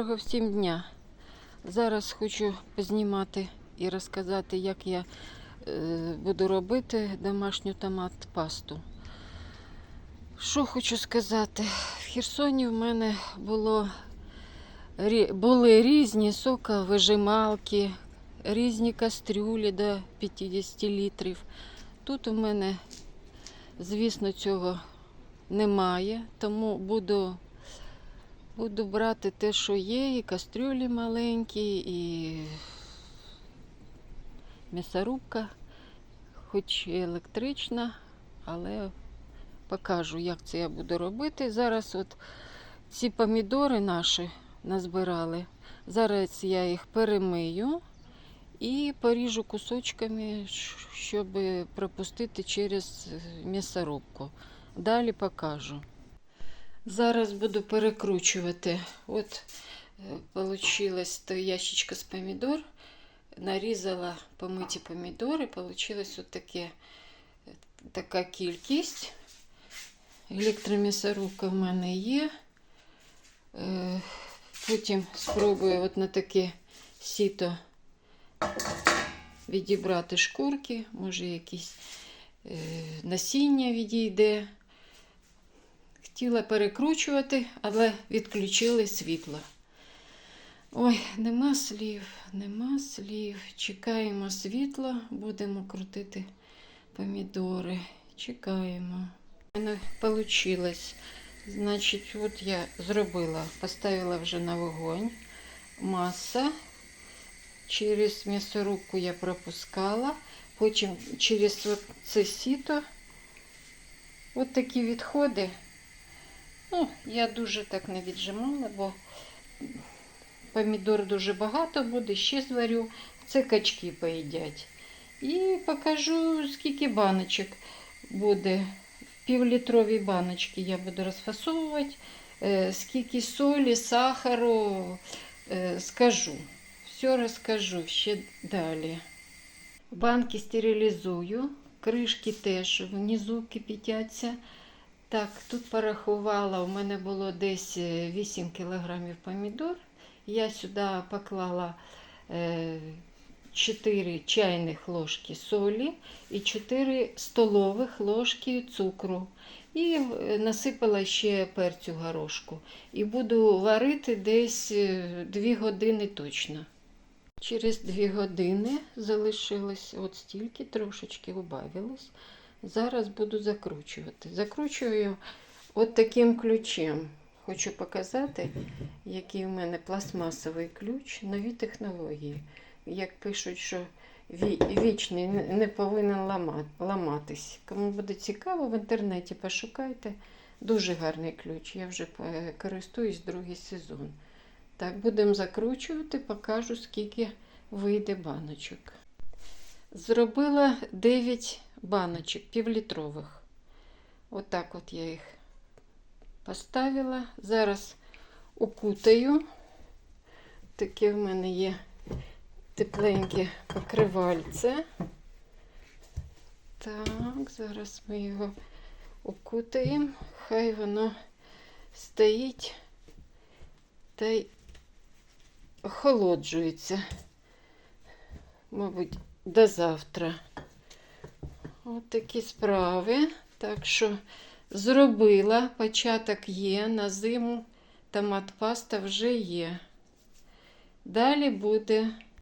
Доброго всім дня. Зараз хочу познімати і розказати, як я е, буду робити домашню томат пасту. Що хочу сказати? В Херсоні в мене було, були різні соковижималки, різні кастрюлі до 50 літрів. Тут у мене, звісно, цього немає, тому буду Буду брати те, що є, і кастрюлі маленькі, і м'ясорубка, хоч і електрична, але покажу, як це я буду робити. Зараз от ці помідори наші назбирали. Зараз я їх перемию і поріжу кусочками, щоб пропустити через м'ясорубку. Далі покажу. Зараз буду перекручувати. От получилось то ящичко з помідор. Нарізала помиті помідори. Получилось от таке, така кількість. Електромісорубка в мене є. Е, Потім спробую от на таке сіто відібрати шкурки, може якісь е, насіння відійде. Хотіла перекручувати, але відключили світло. Ой, нема слів, нема слів. Чекаємо світла, будемо крутити помідори. Чекаємо. У мене вийшло. Значить, от я зробила, поставила вже на вогонь маса. Через м'ясорубку я пропускала, потім через це сіто. От такі відходи. Ну, я дуже так не віджимала, бо помідор дуже багато буде, ще зварю. Це качки поїдять. І покажу, скільки баночок буде. В півлітровій баночці я буду розфасовувати, е, скільки солі, сахару, е, скажу. Все розкажу ще далі. Банки стерилізую, кришки теж внизу кипятяться. Так, тут порахувала, у мене було десь е, 8 кілограмів помідор. Я сюди поклала е, 4 чайних ложки солі і 4 столових ложки цукру. І е, насипала ще перцю горошку. І буду варити десь 2 години точно. Через 2 години залишилось от стільки, трошечки убавилось. Зараз буду закручувати. Закручую от таким ключем. Хочу показати, який у мене пластмасовий ключ, нові технології. Як пишуть, що вічний не не повинен ламатись. Кому буде цікаво, в інтернеті пошукайте. Дуже гарний ключ. Я вже користуюсь другий сезон. Так, будемо закручувати, покажу, скільки вийде баночок. Зробила 9 баночок півлітрових. Отак от я їх поставила. Зараз укутаю. Таке в мене є тепленьке покривальце. Так, зараз ми його укутаємо. Хай воно стоїть та й охолоджується. Мабуть, до завтра. От такі справи. Так що зробила, початок є, на зиму томат паста вже є. Далі буде